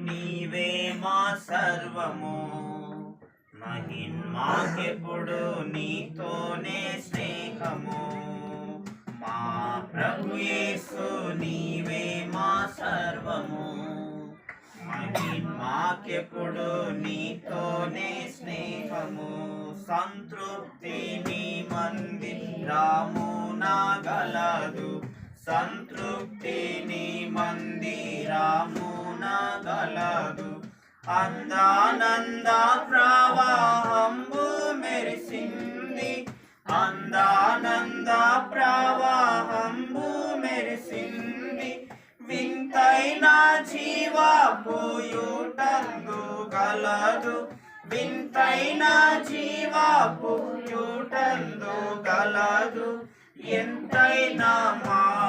నీవే మా సర్వము. మహిన్మాకెప్పుడు నీతోనే స్నేహము. మా ప్రభుయేసు నీవే మా సర్వము. మహిన్మాకెప్పుడు నీతోనే స్నేహము. సంతృప్తి నీ మందిరాము నాగలదు సంతృప్తి నీ మందిరాము నాగలదు అందానంద ప్రవాహంబు మెరిసింది. అందానంద ప్రవాహంబు మెరిసింది. వింతైన జీవ పోయుటందు గలదు. వింతైన జీవ పోయుటందు గలదు. ఎంతైనా మా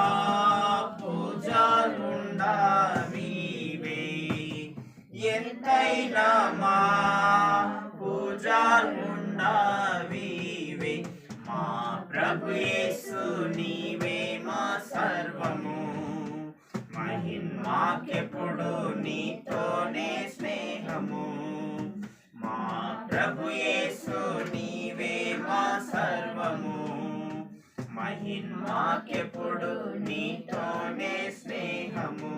సర్వము. మహిమాకెప్పుడు నీతోనే స్నేహము. మా ప్రభు యేసు నీవే మా సర్వము. మహిమాకెప్పుడు నీతోనే స్నేహము.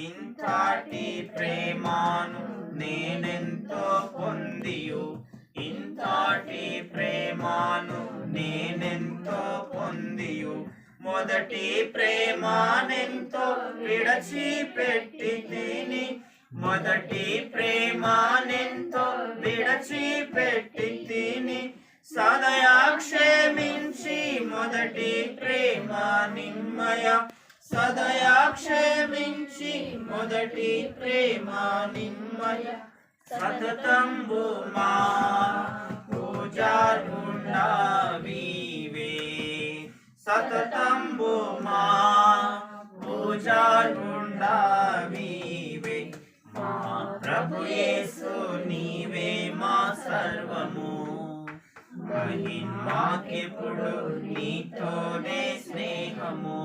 ఇంతటి ప్రేమాను నేనెంత మొదటి ప్రేమానెంతో విడచిపెట్టి తిని మొదటి ప్రేమానెంతో విడచిపెట్టి తిని సదయా క్షేమించి మొదటి ప్రేమ నిమ్మయ. సదయా క్షేమించి మొదటి ప్రేమ నిమ్మయ. సతతంబు మా పూజారుండా సతతంబు మా పూజారుండవీవే మా ప్రభు యేసు నీవే మా సర్వము. మహిమాకెప్పుడు నీతోనే స్నేహము.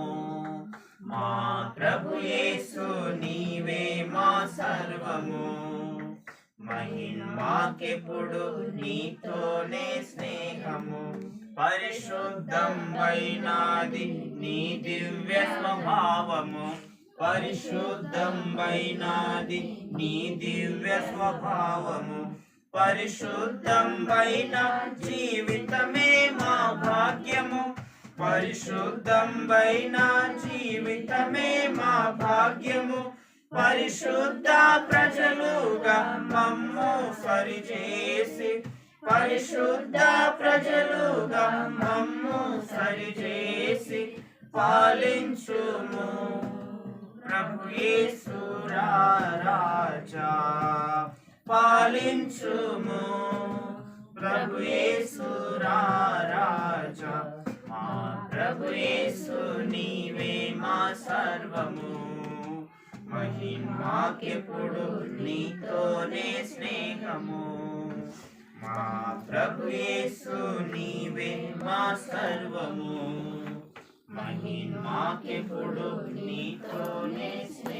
మా ప్రభు యేసు నీవే మా సర్వము. మహిమాకెప్పుడు నీతోనే స్నేహము. పరిశుద్ధం వైనాది నీ దివ్య స్వభావము పరిశుద్ధం వైనాది నీ దివ్య స్వభావము పరిశుద్ధం వైన జీవితమే మా భాగ్యము. పరిశుద్ధం వైన జీవితమే మా భాగ్యము. పరిశుద్ధ ప్రజలుగా మమ్ము సరిచేసి పరిశుద్ధ ప్రజలుగా మమ్ము సరిచేసి పాలించుము. ప్రభు రాజా పాలించుము. ప్రభు రాజా మా ప్రభు నీవే మా సర్వము. మహిమాకెప్పుడు నీతోనే స్నేహము. మా ప్రభు యేసు నీవే మా సర్వము మహిమాకెప్పుడు నీతోనే స్నేహము